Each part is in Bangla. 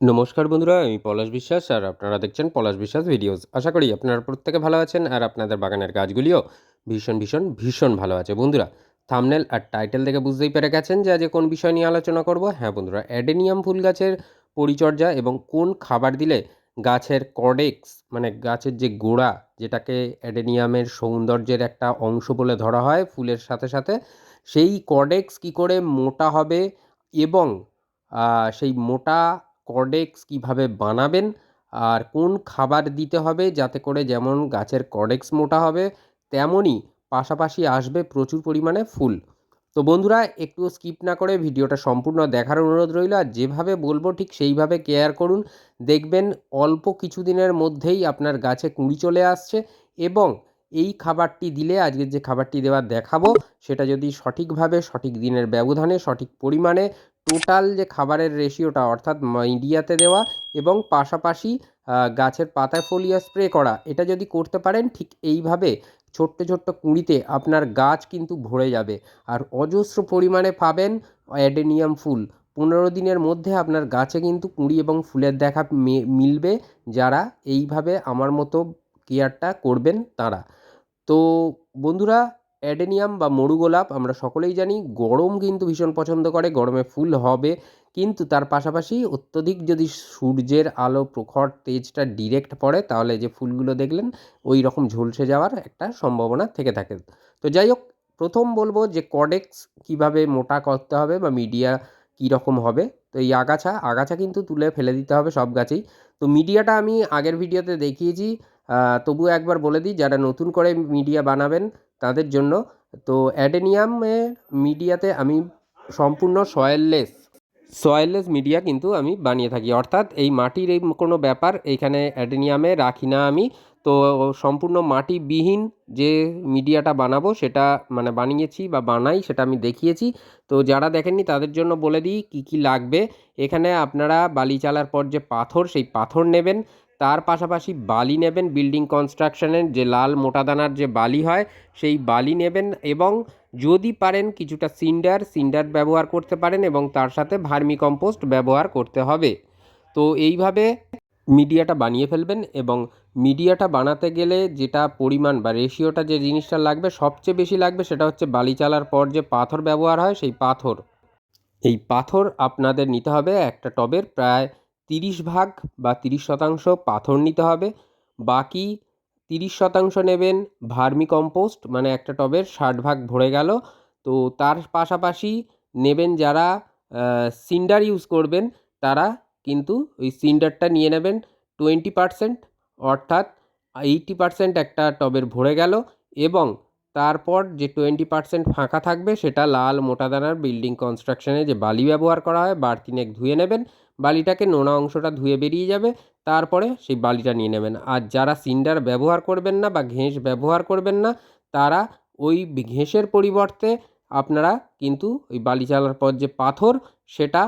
নমস্কার বন্ধুরা, আমি পলাশ বিশ্বাস আর আপনারা দেখছেন পলাশ বিশ্বাস ভিডিওস। আশা করি আপনারা প্রত্যেকে ভালো আছেন আর আপনাদের বাগানের গাছগুলিও ভীষণ ভীষণ ভীষণ ভালো আছে। বন্ধুরা থামনেল আর টাইটেল দেখে বুঝতেই পেরে গেছেন যে আজ কোন বিষয় নিয়ে আলোচনা করব। হ্যাঁ বন্ধুরা, অ্যাডেনিয়াম ফুল গাছের পরিচর্যা এবং কোন খাবার দিলে গাছের কডেক্স মানে গাছের যে গোড়া, যেটাকে অ্যাডেনিয়ামের সৌন্দর্যের একটা অংশ বলে ধরা হয় ফুলের সাথে সাথে, সেই কডেক্স কি করে মোটা হবে এবং সেই মোটা কর্ডেক্স কীভাবে বানাবেন? আর কোন খাবার দিতে হবে যাতে করে যেমন গাছের কর্ডেক্স মোটা হবে, তেমনই পাশাপাশি আসবে প্রচুর পরিমাণে ফুল। তো বন্ধুরা, একটু স্কিপ না করে ভিডিওটা সম্পূর্ণ দেখার অনুরোধ রইল। আর যেভাবে বলব ঠিক সেইভাবে কেয়ার করুন। দেখবেন অল্প কিছুদিনের মধ্যেই আপনার গাছে কুঁড়ি চলে আসছে এবং এই খাবারটি দিলে আজকের যে খাবারটি দেওয়া দেখাবো, সেটা যদি সঠিকভাবে, সঠিক দিনের ব্যবধানে, সঠিক পরিমাণে টোটাল যে খাবারের রেশিওটা অর্থাৎ মিডিয়াতে দেওয়া এবং পাশাপাশি গাছের পাতায় ফোলিয়া স্প্রে করা, এটা যদি করতে পারেন, ঠিক এইভাবে ছোট্ট ছোট্ট কুঁড়িতে আপনার গাছ কিন্তু ভরে যাবে। আর অজস্র পরিমাণে পাবেন অ্যাডেনিয়াম ফুল। পনেরো দিনের মধ্যে আপনার গাছে কিন্তু কুঁড়ি এবং ফুলের দেখা মিলবে, যারা এইভাবে আমার মতো কেয়ারটা করবেন তারা। তো বন্ধুরা অ্যাডেনিয়াম বা মরু গোলাপ আমরা সকলেই জানি, গরম কিন্তু ভীষণ পছন্দ করে, গরমে ফুল হবে। কিন্তু তার পাশাপাশি অত্যধিক যদি সূর্যের আলো, প্রখর তেজটা ডিরেক্ট পড়ে, তাহলে যে ফুলগুলো দেখলেন ওই রকম ঝলসে যাওয়ার একটা সম্ভাবনা থেকে থাকে। তো যাই হোক, প্রথম বলব যে কডেক্স কীভাবে মোটা করতে হবে বা মিডিয়া কী রকম হবে। তো এই আগাছা আগাছা কিন্তু তুলে ফেলে দিতে হবে সব গাছেই। তো মিডিয়াটা আমি আগের ভিডিওতে দেখিয়েছি। তবুও একবার বলে দিই, যারা নতুন করে মিডিয়া বানাবেন তাদের জন্য। তো অ্যাডেনিয়ামের মিডিয়াতে আমি সম্পূর্ণ সয়েললেস সয়েললেস মিডিয়া কিন্তু আমি বানিয়ে থাকি। অর্থাৎ এই মাটির এই কোনো ব্যাপার এইখানে অ্যাডেনিয়ামে রাখি না আমি। তো সম্পূর্ণ মাটিবিহীন যে মিডিয়াটা বানাবো সেটা মানে বানিয়েছি বা বানাই সেটা আমি দেখিয়েছি। তো যারা দেখেননি তাদের জন্য বলে দিই কী কী লাগবে। এখানে আপনারা বালি চালার পর যে পাথর, সেই পাথর নেবেন। তার পাশাপাশি বালি নেবেন বিল্ডিং কনস্ট্রাকশনের যে লাল মোটা দানার যে বালি হয়, সেই বালি নেবেন এবং যদি পারেন কিছুটা সিন্ডার সিন্ডার ব্যবহার করতে পারেন এবং তার সাথে ভার্মি কম্পোস্ট ব্যবহার করতে হবে। তো এইভাবে মিডিয়াটা বানিয়ে ফেলবেন এবং মিডিয়াটা বানাতে গেলে যেটা পরিমাণ বা রেশিওটা যে জিনিসটা লাগবে, সবচেয়ে বেশি লাগবে সেটা হচ্ছে বালি চালার পর যে পাথর ব্যবহার হয়, সেই পাথর। এই পাথর আপনাদের নিতে হবে একটা টবের প্রায় তিরিশ ভাগ বা তিরিশ শতাংশ পাথর নিতে হবে। বাকি তিরিশ শতাংশ নেবেন ভার্মি কম্পোস্ট মানে একটা টবের ষাট ভাগ ভরে গেল। তো তার পাশাপাশি নেবেন যারা সিন্ডার ইউজ করবেন, তারা কিন্তু ওই সিন্ডারটা নিয়ে নেবেন টোয়েন্টি পারসেন্ট, অর্থাৎ এইটি পারসেন্ট একটা টবের ভরে গেল এবং তারপর যে টোয়েন্টি পার্সেন্ট ফাঁকা থাকবে সেটা লাল মোটা দানার বিল্ডিং কনস্ট্রাকশনে যে বালি ব্যবহার করা হয় বার তিনেক ধুয়ে নেবেন। বালিটাকে নোনা অংশটা ধুয়ে বেরিয়ে যাবে, তারপরে সেই বালিটা নিয়ে নেবেন। আর যারা সিন্ডার ব্যবহার করবেন না বা ঘেঁস ব্যবহার করবেন না, তারা ওই ঘেঁষের পরিবর্তে আপনারা কিন্তু ওই বালি চালার পর যে পাথর, সেটা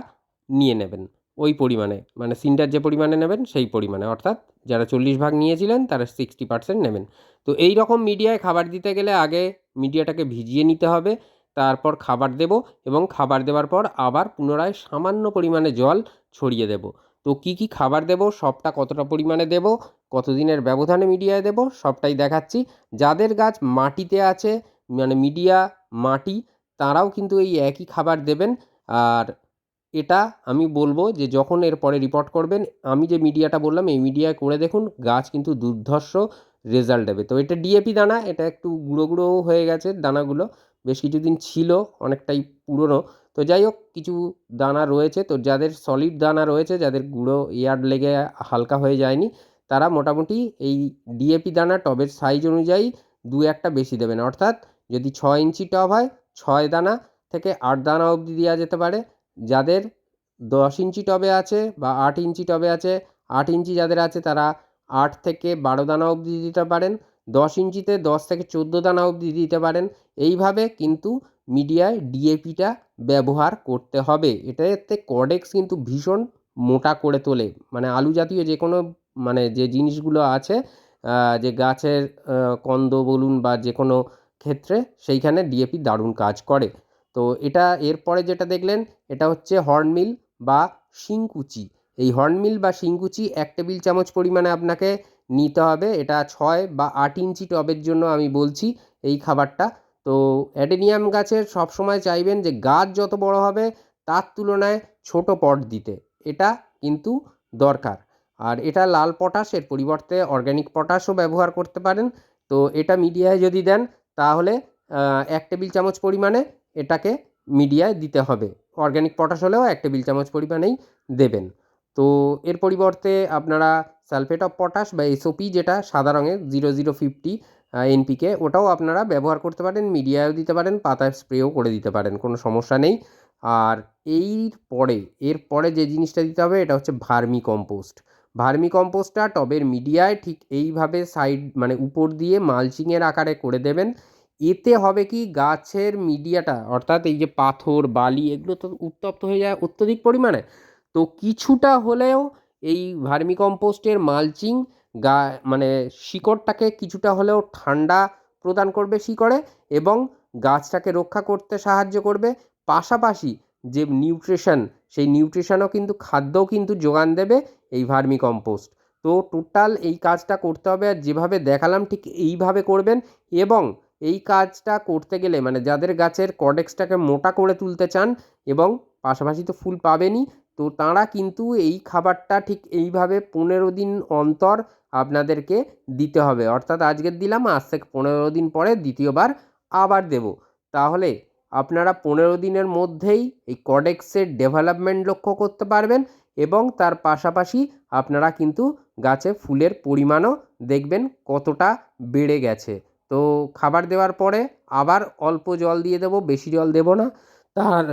নিয়ে নেবেন। ওই পরিমাণে মানে সিন্ডার যে পরিমাণে নেবেন, সেই পরিমাণে। অর্থাৎ যারা চল্লিশ ভাগ নিয়েছিলেন, তারা সিক্সটি পার্সেন্ট নেবেন। তো এই রকম মিডিয়ায় খাবার দিতে গেলে আগে মিডিয়াটাকে ভিজিয়ে নিতে হবে। তারপর খাবার দেব এবং খাবার দেওয়ার পর আবার পুনরায় সামান্য পরিমাণে জল ছড়িয়ে দেব। তো কি কি খাবার দেব, সবটা কতটা পরিমাণে দেব, কতদিনের ব্যবধানে মিডিয়ায় দেব, সবটাই দেখাচ্ছি। যাদের গাছ মাটিতে আছে মানে মিডিয়া মাটি, তারাও কিন্তু এই একই খাবার দেবেন। আর এটা আমি বলব যে যখন এরপরে রিপোর্ট করবেন, আমি যে মিডিয়াটা বললাম, এই মিডিয়ায় করে দেখুন, গাছ কিন্তু দুর্ধর্ষ রেজাল্ট দেবে। তো এটা ডিএপি দানা, এটা একটু গুঁড়ো গুঁড়োও হয়ে গেছে দানাগুলো। বেশ কিছুদিন ছিল, অনেকটাই পুরনো। তো যাই হোক কিছু দানা রয়েছে। তো যাদের সলিড দানা রয়েছে, যাদের গুঁড়ো ইয়ার্ড লেগে হালকা হয়ে যায়নি, তারা মোটামুটি এই ডিএপি দানা টবের সাইজ অনুযায়ী দু একটা বেশি দেবেন। অর্থাৎ যদি ছয় ইঞ্চি টব হয়, ছয় দানা থেকে আট দানা অবধি দেওয়া যেতে পারে। যাদের দশ ইঞ্চি টবে আছে বা আট ইঞ্চি টবে আছে, আট ইঞ্চি যাদের আছে, তারা আট থেকে বারো দানা অবধি দিতে পারেন। দশ ইঞ্চিতে দশ থেকে চোদ্দ দানা অবধি দিতে পারেন। এইভাবে কিন্তু মিডিয়ায় ডিএপিটা ব্যবহার করতে হবে। এটাতে কডেক্স কিন্তু ভীষণ মোটা করে তোলে। মানে আলু জাতীয় যে কোনো মানে যে জিনিসগুলো আছে যে গাছের কন্দ বলুন বা যে কোনো ক্ষেত্রে সেইখানে ডিএপি দারুণ কাজ করে। তো এটা এরপরে যেটা দেখলেন, এটা হচ্ছে হর্নমিল বা শিংকুচি। এই হর্নমিল বা শিংকুচি এক টেবিল চামচ পরিমাণে আপনাকে নিতে হবে। এটা ছয় বা আট ইঞ্চি টবের জন্য আমি বলছি, এই খাবারটা তো অ্যাডেনিয়াম গাছের সবসময় চাইবেন যে গাছ যত বড় হবে, তার তুলনায় ছোট পট দিতে। এটা কিন্তু দরকার। আর এটা লাল পটাশ, এর পরিবর্তে অর্গ্যানিক পটাশও ব্যবহার করতে পারেন। তো এটা মিডিয়ায় যদি দেন, তাহলে এক টেবিল চামচ পরিমাণে এটাকে মিডিয়ায় দিতে হবে। অর্গ্যানিক পটাশ হলেও এক টেবিল চামচ পরিমাণেই দেবেন। তো এর পরিবর্তে আপনারা সালফেট অফ পটাশ বা এসওপি যেটা সাদা রঙের জিরো জিরো ফিফটি এনপিকে। ওটাও আপনারা ব্যবহার করতে পারেন, মিডিয়ায়ও দিতে পারেন, পাতায় স্প্রেও করে দিতে পারেন, কোনো সমস্যা নেই। আর এর পরে এর পরে যে জিনিসটা দিতে হবে, এটা হচ্ছে ভার্মি কম্পোস্ট। ভার্মি কম্পোস্টটা টবের মিডিয়ায় ঠিক এইভাবে সাইড মানে উপর দিয়ে মালচিংয়ের আকারে করে দেবেন। এতে হবে কি, গাছের মিডিয়াটা, অর্থাৎ এই যে পাথর, বালি, এগুলো তো উত্তপ্ত হয়ে যায় অত্যধিক পরিমাণে। তো কিছুটা হলেও এই ভার্মি কম্পোস্টের মালচিং গা মানে শিকড়টাকে কিছুটা হলেও ঠান্ডা প্রদান করবে শিকড়ে এবং গাছটাকে রক্ষা করতে সাহায্য করবে। পাশাপাশি যে নিউট্রিশন, সেই নিউট্রিশনও কিন্তু খাদ্যও কিন্তু যোগান দেবে এই ভার্মি কম্পোস্ট তো টোটাল এই কাজটা করতে হবে আর যেভাবে দেখালাম ঠিক এইভাবে করবেন এবং এই কাজটা করতে গেলে মানে যাদের গাছের কডেক্সটাকে মোটা করে তুলতে চান এবং পাশাপাশি তো ফুল পাবেনই তো তাঁরা কিন্তু এই খাবারটা ঠিক এইভাবে পনেরো দিন অন্তর আপনাদেরকে দিতে হবে। অর্থাৎ আজকের দিলাম, আজ থেকে পনেরো দিন পরে দ্বিতীয়বার আবার দেব। তাহলে আপনারা পনেরো দিনের মধ্যেই এই কডেক্সের ডেভেলপমেন্ট লক্ষ্য করতে পারবেন এবং তার পাশাপাশি আপনারা কিন্তু গাছে ফুলের পরিমাণও দেখবেন কতটা বেড়ে গেছে। তো খাবার দেওয়ার পরে আবার অল্প জল দিয়ে দেবো, বেশি জল দেবো না। তার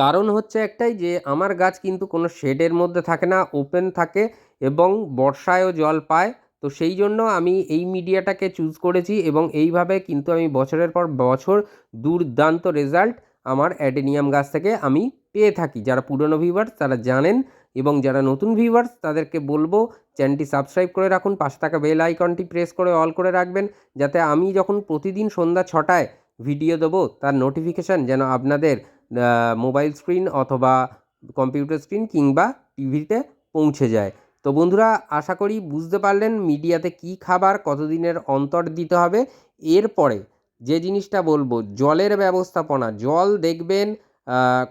কারণ হচ্ছে একটাই যে, আমার গাছ কিন্তু কোনো শেডের মধ্যে থাকে না ওপেন থাকে এবং বর্ষায়ও জল পায়। তো সেই জন্য আমি এই মিডিয়াটাকে চুজ করেছি এবং এইভাবে কিন্তু আমি বছরের পর বছর দুর্দান্ত রেজাল্ট আমার অ্যাডেনিয়াম গাছ থেকে আমি পেয়ে থাকি। যারা পুরনো ভিউয়ার্স তারা জানেন এবং যারা নতুন ভিউয়ার্স তাদেরকে বলব চ্যানেলটি সাবস্ক্রাইব করে রাখুন, পাশে থাকা বেল আইকনটি প্রেস করে অল করে রাখবেন, যাতে আমি যখন প্রতিদিন সন্ধ্যা ছটায় ভিডিও দেবো, তার নোটিফিকেশান যেন আপনাদের মোবাইল স্ক্রিন অথবা কম্পিউটার স্ক্রিন কিংবা টিভিতে পৌঁছে যায়। তো বন্ধুরা, আশা করি বুঝতে পারলেন মিডিয়াতে কী খাবার কতদিনের অন্তর দিতে হবে। এরপরে যে জিনিসটা বলব, জলের ব্যবস্থাপনা। জল দেখবেন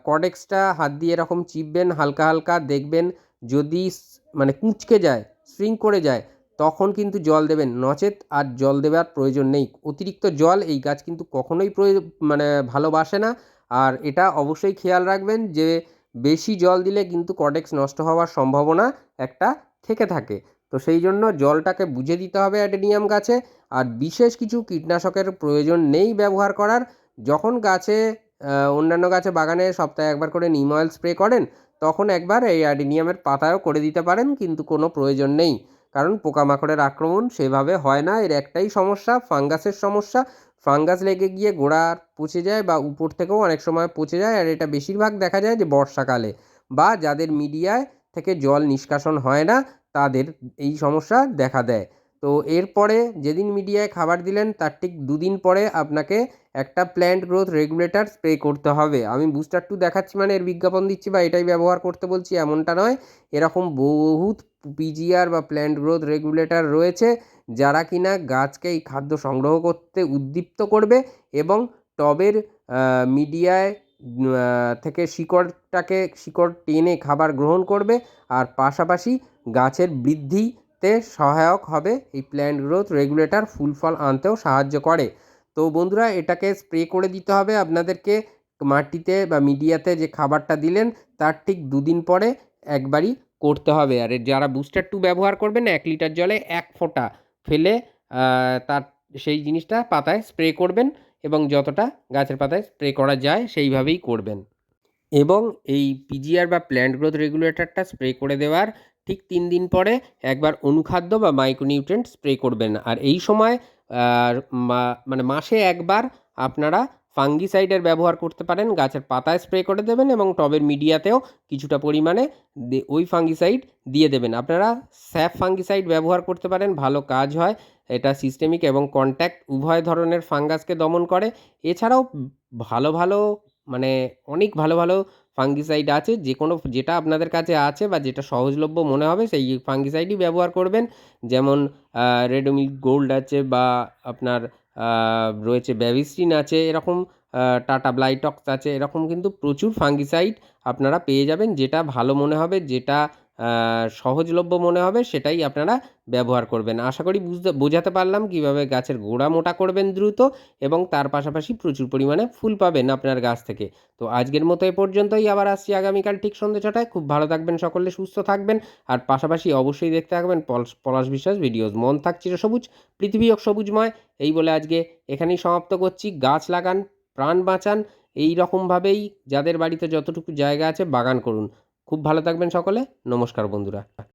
কডেক্সটা হাত দিয়ে এরকম চিপবেন, হালকা হালকা দেখবেন, যদি মানে কুঁচকে যায় স্ট্রিং করে যায়, তখন কিন্তু জল দেবেন। নচেত আর জল দেওয়ার প্রয়োজন নেই। অতিরিক্ত জল এই গাছ কিন্তু কখনোই মানে ভালোবাসে না। আর এটা অবশ্যই খেয়াল রাখবেন যে বেশি জল দিলে কিন্তু কডেক্স নষ্ট হওয়ার সম্ভাবনা একটা থেকে থাকে। তো সেই জন্য জলটাকে বুঝে দিতে হবে অ্যাডেনিয়াম গাছে। আর বিশেষ কিছু কীটনাশকের প্রয়োজন নেই ব্যবহার করার। যখন গাছে অন্যান্য গাছে বাগানে সপ্তাহে একবার করে নিম অয়েল স্প্রে করেন, তখন একবার এই অ্যাডেনিয়ামের পাতায়ও করে দিতে পারেন, কিন্তু কোনো প্রয়োজন নেই। কারণ পোকামাকড়ের আক্রমণ সেভাবে হয় না। এর একটাই সমস্যা, ফাঙ্গাসের সমস্যা। ফাঙ্গাস লেগে গিয়ে গোড়ার পচে যায় বা উপর থেকেও অনেক সময় পচে যায়। আর এটা বেশিরভাগ দেখা যায় যে বর্ষাকালে বা যাদের মিডিয়ায় থেকে জল নিষ্কাশন হয় না, তাদের এই সমস্যা দেখা দেয়। তো এরপরে যেদিন মিডিয়ায় খাবার দিলেন, তার ঠিক দুদিন পরে আপনাকে একটা প্ল্যান্ট গ্রোথ রেগুলেটর স্প্রে করতে হবে। আমি বুস্টার টু দেখাচ্ছি মানে এর বিজ্ঞাপন দিচ্ছি বা এটাই ব্যবহার করতে বলছি, এমনটা নয়। এরকম বহুত পিজিআর বা প্ল্যান্ট গ্রোথ রেগুলেটর রয়েছে। যারা কিনা গাছকে এই খাদ্য সংগ্রহ করতে উদ্দীপ্ত করবে এবং টবের মিডিয়ায় থেকে শিকড়টাকে, শিকড় টেনে খাবার গ্রহণ করবে আর পাশাপাশি গাছের বৃদ্ধিতে সহায়ক হবে এই প্ল্যান্ট গ্রোথ রেগুলেটর ফুল ফল আনতেও সাহায্য করে। তো বন্ধুরা, এটাকে স্প্রে করে দিতে হবে আপনাদেরকে। মাটিতে বা মিডিয়াতে যে খাবারটা দিলেন, তার ঠিক দুদিন পরে একবারই করতে হবে। আর যারা বুস্টার টু ব্যবহার করবেন, এক লিটার জলে এক ফোঁটা ফেলে তার সেই জিনিসটা পাতায় স্প্রে করবেন এবং যতটা গাছের পাতায় স্প্রে করা যায় সেইভাবেই করবেন। এবং এই পিজিআর বা প্ল্যান্ট গ্রোথ রেগুলেটরটা স্প্রে করে দেওয়ার ঠিক তিন দিন পরে একবার অনুখাদ্য বা মাইক্রোনিউট্রেন্ট স্প্রে করবেন। আর এই সময় মানে মাসে একবার আপনারা ফাঙ্গিসাইডের ব্যবহার করতে পারেন, গাছের পাতায় স্প্রে করে দেবেন এবং টবের মিডিয়াতেও কিছুটা পরিমাণে ওই ফাঙ্গিসাইড দিয়ে দেবেন। আপনারা স্যাপ ফাঙ্গিসাইড ব্যবহার করতে পারেন, ভালো কাজ হয়। এটা সিস্টেমিক এবং কন্ট্যাক্ট উভয় ধরনের ফাঙ্গাসকে দমন করে। এছাড়াও ভালো ভালো মানে অনেক ভালো ভালো ফাঙ্গিসাইড আছে যে কোনো যেটা আপনাদের কাছে আছে বা যেটা সহজলভ্য মনে হবে, সেই ফাঙ্গিসাইডই ব্যবহার করবেন। যেমন রেডোমিল গোল্ড আছে বা আপনার রয়েছে ব্যাভিস্টিন আছে, এরকম টাটা ব্লাইটক্স আছে, এরকম কিন্তু প্রচুর ফাঙ্গিসাইড আপনারা পেয়ে যাবেন, যেটা ভালো মনে হবে, যেটা সহজলভ্য মনে হবে, সেটাই আপনারা ব্যবহার করবেন। আশা করি বুঝতে, বোঝাতে পারলাম কীভাবে গাছের গোড়া মোটা করবেন দ্রুত এবং তার পাশাপাশি প্রচুর পরিমাণে ফুল পাবেন আপনার গাছ থেকে। তো আজকের মতো এ পর্যন্তই, আবার আসছি আগামীকাল ঠিক সন্ধ্যে ছটায়। খুব ভালো থাকবেন সকলে, সুস্থ থাকবেন। আর পাশাপাশি অবশ্যই দেখতে থাকবেন পলাশ পলাশ বিশ্বাস ভিডিওস। মন থাক চিরসবুজ পৃথিবী হোক সবুজময়। এই বলে আজকে এখানেই সমাপ্ত করছি। গাছ লাগান, প্রাণ বাঁচান, এই রকমভাবেই যাদের বাড়িতে যতটুকু জায়গা আছে বাগান করুন। খুব ভালো থাকবেন সকলে। নমস্কার বন্ধুরা।